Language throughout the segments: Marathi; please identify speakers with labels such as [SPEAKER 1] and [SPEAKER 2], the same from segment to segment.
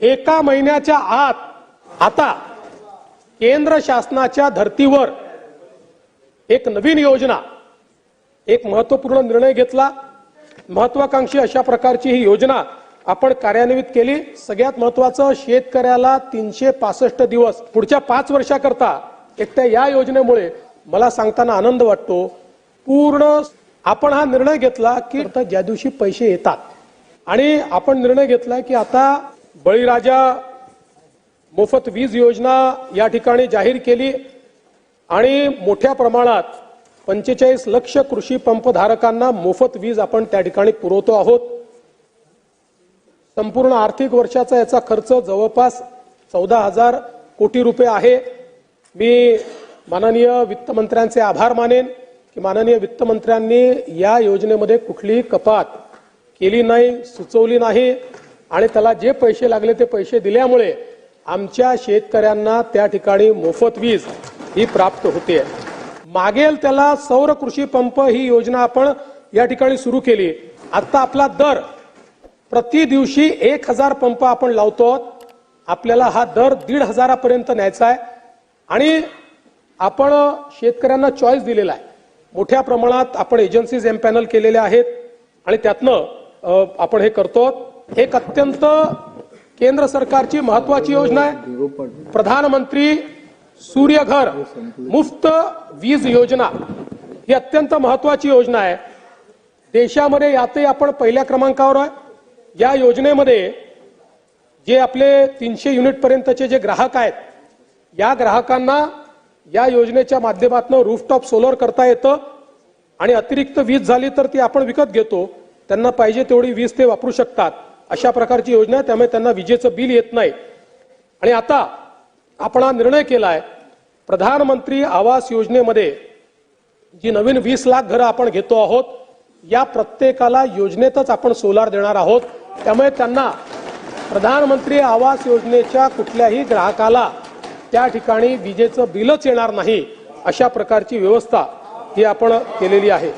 [SPEAKER 1] एका महिन्याच्या आत आता केंद्र शासनाच्या धर्तीवर एक नवीन योजना एक महत्त्वपूर्ण निर्णय घेतला. महत्वाकांक्षी अशा प्रकारची ही योजना आपण कार्यान्वित केली. सगळ्यात महत्वाचं शेतकऱ्याला तीनशे पासष्ट दिवस पुढच्या पाच वर्षाकरता एकट्या या योजनेमुळे मला सांगताना आनंद वाटतो. पूर्ण आपण हा निर्णय घेतला की ज्या दिवशी पैसे येतात आणि आपण निर्णय घेतला की आता बळीराजा मोफत वीज योजना या ठिकाणी जाहीर केली आणि मोठ्या प्रमाणात पंचेचाळीस लक्ष कृषी पंपधारकांना मोफत वीज आपण त्या ठिकाणी पुरवतो आहोत. संपूर्ण आर्थिक वर्षाचा याचा खर्च जवळपास चौदा हजार कोटी रुपये आहे. मी माननीय वित्तमंत्र्यांचे आभार मानेन की माननीय वित्तमंत्र्यांनी या योजनेमध्ये कुठलीही कपात केली नाही सुचवली नाही. आणि त्याला जे पैसे लागले ते पैसे दिल्यामुळे आमच्या शेतकऱ्यांना त्या ठिकाणी मोफत वीज ही प्राप्त होते. मागेल त्याला सौर कृषी पंप ही योजना आपण या ठिकाणी सुरू केली. आता आपला दर प्रति दिवशी एक हजार पंप आपण लावतो. आपल्याला हा दर दीड हजारापर्यंत न्यायचा आहे. आणि आपण शेतकऱ्यांना चॉईस दिलेला आहे. मोठ्या प्रमाणात आपण एजन्सीज एम पॅनल केलेल्या आहेत. आणि त्यातनं आपण हे करतो. एक अत्यंत केंद्र सरकारची महत्वाची योजना आहे. प्रधानमंत्री सूर्यघर मुफ्त वीज योजना ही अत्यंत महत्वाची योजना आहे. देशामध्ये यातही आपण पहिल्या क्रमांकावर आहे. या योजनेमध्ये जे आपले तीनशे युनिटपर्यंतचे जे ग्राहक आहेत या ग्राहकांना या योजनेच्या माध्यमातून रूफटॉप सोलर करता येतं आणि अतिरिक्त वीज झाली तर ती आपण विकत घेतो. त्यांना पाहिजे तेवढी वीज ते वापरू शकतात. अशा प्रकारची योजना आहे. त्यामुळे त्यांना विजेचं बिल येत नाही. आणि आता आपण हा निर्णय केला आहे प्रधानमंत्री आवास योजनेमध्ये जी नवीन वीस लाख घरं आपण घेतो आहोत या प्रत्येकाला योजनेतच आपण सोलार देणार आहोत. त्यामुळे त्यांना प्रधानमंत्री आवास योजनेच्या कुठल्याही ग्राहकाला त्या ठिकाणी विजेचं बिलच येणार नाही अशा प्रकारची व्यवस्था ही आपण केलेली आहे.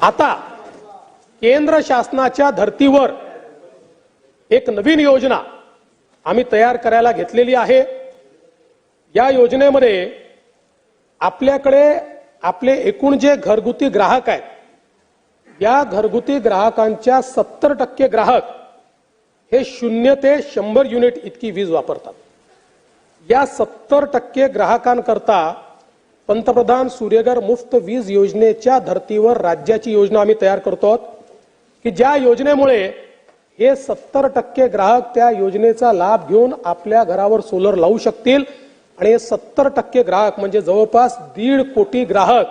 [SPEAKER 1] आता केंद्र शासनाच्या धर्तीवर एक नवीन योजना आम्ही तयार करायला घेतलेली आहे. या योजनेमध्ये आपल्याकडे आपले एकूण जे घरगुती ग्राहक आहेत या घरगुती ग्राहकांच्या सत्तर टक्के ग्राहक हे शून्य ते शंभर युनिट इतकी वीज वापरतात. या सत्तर टक्के ग्राहकांकरता पंतप्रधान सूर्यघर मुफ्त वीज योजनेच्या धर्तीवर राज्याची योजना आम्ही तयार करतो आहोत की ज्या योजनेमुळे हे सत्तर टक्के ग्राहक त्या योजनेचा लाभ घेऊन आपल्या घरावर सोलर लावू शकतील. आणि हे सत्तर टक्के ग्राहक म्हणजे जवळपास दीड कोटी ग्राहक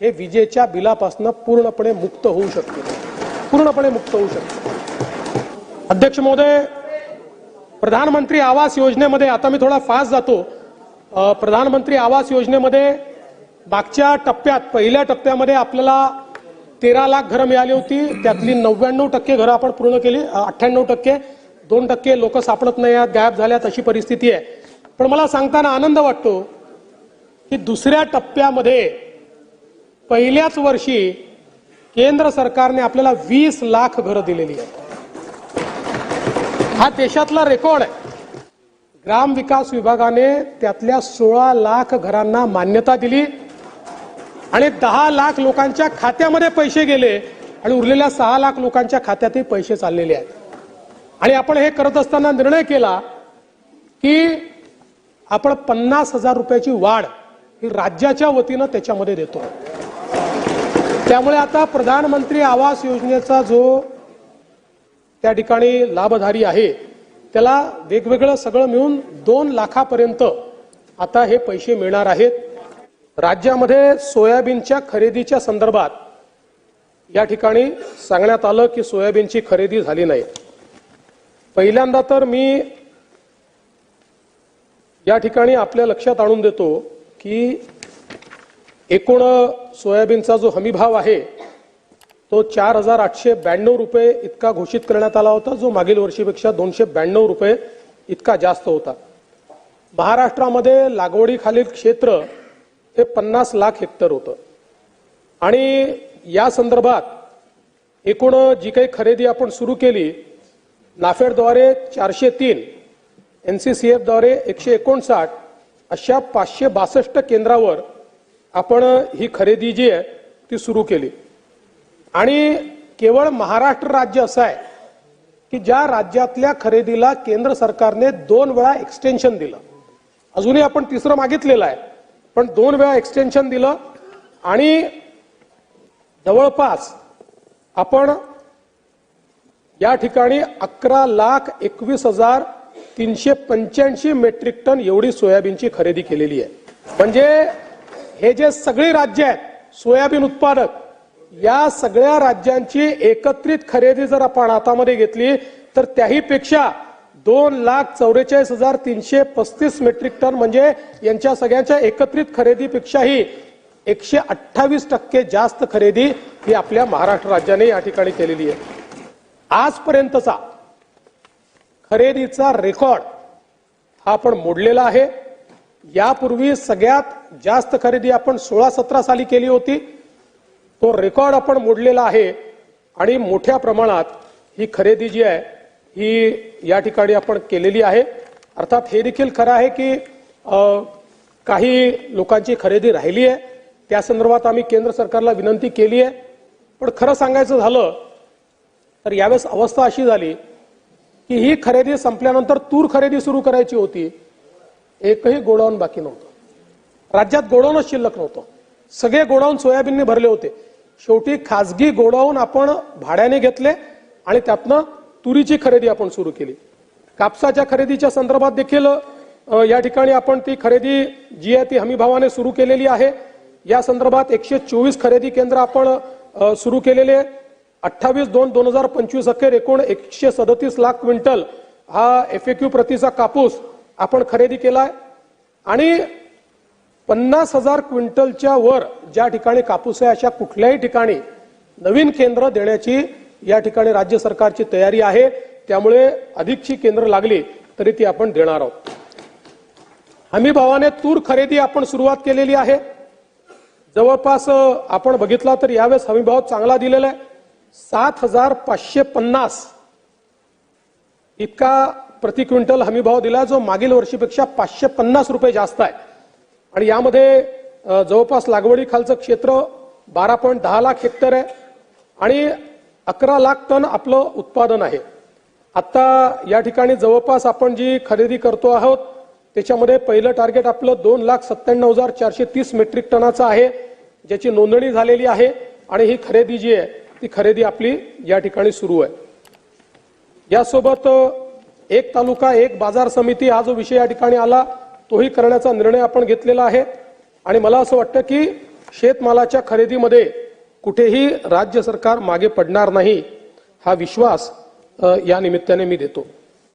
[SPEAKER 1] हे विजेच्या बिलापासून पूर्णपणे मुक्त होऊ शकतील. पूर्णपणे मुक्त होऊ शकतील. अध्यक्ष महोदय प्रधानमंत्री आवास योजनेमध्ये आता मी थोडा फास्ट जातो. प्रधानमंत्री आवास योजनेमध्ये मागच्या टप्प्यात पहिल्या टप्प्यामध्ये आपल्याला तेरा लाख घरं मिळाली होती. त्यातली नव्याण्णव टक्के घरं आपण पूर्ण केली. अठ्ठ्याण्णव टक्के दोन टक्के लोक सापडत नाही आहेत गायब झाल्यात अशी परिस्थिती आहे. पण मला सांगताना आनंद वाटतो की दुसऱ्या टप्प्यामध्ये पहिल्याच वर्षी केंद्र सरकारने आपल्याला वीस लाख घरं दिलेली आहेत. हा देशातला रेकॉर्ड आहे. ग्राम विकास विभागाने त्यातल्या सोळा लाख घरांना मान्यता दिली. आणि दहा लाख लोकांच्या खात्यामध्ये पैसे गेले आणि उरलेल्या सहा लाख लोकांच्या खात्यातही पैसे चाललेले आहेत. आणि आपण हे करत असताना निर्णय केला की आपण पन्नास हजार रुपयाची वाढ ही राज्याच्या वतीनं त्याच्यामध्ये देतो. त्यामुळे आता प्रधानमंत्री आवास योजनेचा जो त्या ठिकाणी लाभधारी आहे त्याला वेगवेगळं सगळं मिळून दोन लाखापर्यंत आता हे पैसे मिळणार आहेत. राज्यामध्ये सोयाबीनच्या खरेदीच्या संदर्भात या ठिकाणी सांगण्यात आलं की सोयाबीनची खरेदी झाली नाही. पहिल्यांदा तर मी या ठिकाणी आपल्या लक्षात आणून देतो की एकूण सोयाबीनचा जो हमीभाव आहे तो चार हजार आठशे ब्याण्णव रुपये इतका घोषित करण्यात आला होता जो मागील वर्षीपेक्षा दोनशे ब्याण्णव रुपये इतका जास्त होता. महाराष्ट्रामध्ये लागवडीखालील क्षेत्र हे पन्नास लाख हेक्टर होतं. आणि या संदर्भात एकूण जी काही खरेदी आपण सुरू केली नाफेडद्वारे चारशे तीन एन सी सी एफद्वारे एकशे एकोणसाठ अशा पाचशे बासष्ट केंद्रावर आपण ही खरेदी जी आहे ती सुरू केली. आणि केवळ महाराष्ट्र राज्य असं आहे की ज्या राज्यातल्या खरेदीला केंद्र सरकारने दोन वेळा एक्सटेन्शन दिलं. अजूनही आपण तिसरं मागितलेलं आहे. पण दोन वेळा एक्सटेन्शन दिलं आणि जवळपास आपण या ठिकाणी अकरा लाख एकवीस हजार तीनशे पंच्याऐंशी मेट्रिक टन एवढी सोयाबीनची खरेदी केलेली आहे. म्हणजे हे जे सगळी राज्य आहेत सोयाबीन उत्पादक या सगळ्या राज्यांची एकत्रित खरेदी जर आपण हातामध्ये घेतली तर त्याहीपेक्षा दोन लाख चौवेचाळीस हजार तीनशे पस्तीस मेट्रिक टन म्हणजे यांच्या सगळ्यांच्या एकत्रित खरेदीपेक्षाही एकशे अठ्ठावीस टक्के जास्त खरेदी ही आपल्या महाराष्ट्र राज्याने या ठिकाणी केलेली आहे. आजपर्यंतचा खरेदीचा रेकॉर्ड हा आपण मोडलेला आहे. यापूर्वी सगळ्यात जास्त खरेदी आपण सोळा सतरा साली केली होती. तो रेकॉर्ड आपण मोडलेला आहे आणि मोठ्या प्रमाणात ही खरेदी जी आहे ही या ठिकाणी आपण केलेली आहे. अर्थात हे देखील खरं आहे की काही लोकांची खरेदी राहिली आहे. त्या संदर्भात आम्ही केंद्र सरकारला विनंती केली आहे. पण खरं सांगायचं झालं तर यावेळेस अवस्था अशी झाली की ही खरेदी संपल्यानंतर तूर खरेदी सुरू करायची होती. एकही गोडाऊन बाकी नव्हतं. राज्यात गोडाऊनच शिल्लक नव्हतं. सगळे गोडाऊन सोयाबीनने भरले होते. शेवटी खाजगी गोडाऊन आपण भाड्याने घेतले आणि त्यातनं तुरीची खरेदी आपण सुरू केली. कापसाच्या खरेदीच्या संदर्भात देखील या ठिकाणी आपण ती खरेदी जी आहे ती हमीभावाने सुरू केलेली आहे. या संदर्भात एकशे चोवीस खरेदी केंद्र आपण सुरू केलेले. अठ्ठावीस दोन दोन हजार पंचवीस अखेर एकूण एकशे सदतीस लाख क्विंटल हा एफ प्रतीचा कापूस आपण खरेदी केलाय. आणि पन्नास हजार क्विंटलच्या वर ज्या ठिकाणी कापूस आहे अशा कुठल्याही ठिकाणी नवीन केंद्र देण्याची या ठिकाणी राज्य सरकारची तयारी आहे. त्यामुळे अधिकची केंद्र लागली तरी ती आपण देणार आहोत. हमी भावाने तूर खरेदी आपण सुरुवात केलेली आहे. जवळपास आपण बघितला तर यावेळेस हमी भाव चांगला दिलेला आहे. सात हजार पाचशे पन्नास इतका प्रति क्विंटल हमी भाव दिला जो मागील वर्षीपेक्षा पाचशे पन्नास रुपये जास्त आहे. आणि यामध्ये जवळपास लागवडीखालचं क्षेत्र बारा पॉईंट दहा लाख हेक्टर आहे. आणि अकरा लाख टन आपलं उत्पादन आहे. आता या ठिकाणी जवळपास आपण जी खरेदी करतो आहोत त्याच्यामध्ये पहिलं टार्गेट आपलं दोन लाख सत्त्याण्णव हजार चारशे तीस मेट्रिक टनाचं आहे ज्याची नोंदणी झालेली आहे आणि ही खरेदी जी आहे ती खरेदी आपली या ठिकाणी सुरू आहे. यासोबत एक तालुका एक बाजार समिती हा जो विषय या ठिकाणी आला तोही करण्याचा निर्णय आपण घेतलेला आहे. आणि मला असं वाटतं की शेतमालाच्या खरेदीमध्ये कुठेही राज्य सरकार मागे पडणार नाही हा विश्वास या निमित्ताने मी देतो.